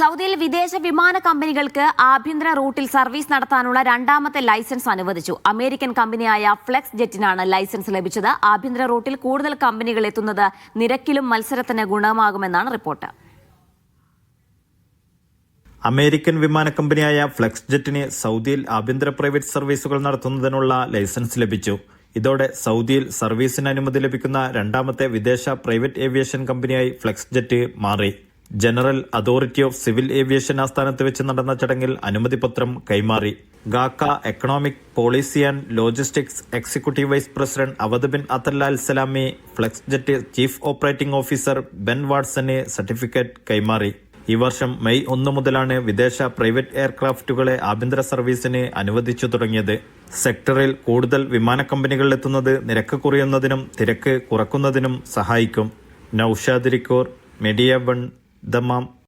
സൗദിയിൽ വിദേശ വിമാന കമ്പനികൾക്ക് ആഭ്യന്തര റൂട്ടിൽ സർവീസ് നടത്താനുള്ള രണ്ടാമത്തെ ലൈസൻസ് അനുവദിച്ചു. അമേരിക്കൻ കമ്പനിയായ ഫ്ലെക്സ് ജെറ്റിനാണ് ലൈസൻസ് ലഭിച്ചത്. ആഭ്യന്തര റൂട്ടിൽ കൂടുതൽ കമ്പനികൾ എത്തുന്നത് നിരക്കിലും മത്സരത്തിന് ഗുണമാകുമെന്നാണ് റിപ്പോർട്ട്. അമേരിക്കൻ വിമാന കമ്പനിയായ ഫ്ലെക്സ് ജെറ്റിന് സൗദിയിൽ ആഭ്യന്തര പ്രൈവറ്റ് സർവീസുകൾ നടത്തുന്നതിനുള്ള ലൈസൻസ് ലഭിച്ചു. ഇതോടെ സൗദിയിൽ സർവീസിന് അനുമതി ലഭിക്കുന്ന രണ്ടാമത്തെ വിദേശ പ്രൈവറ്റ് ഏവിയേഷൻ കമ്പനിയായി ഫ്ലെക്സ് ജെറ്റ് മാറി. General authority of civil aviation ആസ്ഥാനത്ത് വെച്ച് നടന്ന ചടങ്ങിൽ അനുമതിപത്രം കൈമാറി. GACA economic policy and logistics executive vice president Awad bin Attallal Salami Flexjet chief operating officer Ben വാട്സന് certificate കൈമാറി. ഈ വർഷം മെയ് ഒന്ന് മുതലാണ് വിദേശ പ്രൈവറ്റ് എയർക്രാഫ്റ്റുകളെ ആഭ്യന്തര സർവീസിന് അനുവദിച്ചു തുടങ്ങിയത്. സെക്ടറിൽ കൂടുതൽ വിമാന കമ്പനികൾ എത്തുന്നത് നിരക്ക് കുറയുന്നതിനും തിരക്ക് കുറക്കുന്നതിനും സഹായിക്കും. നൌഷാദ് റിക്കോർ മെഡിയ വൺ the mom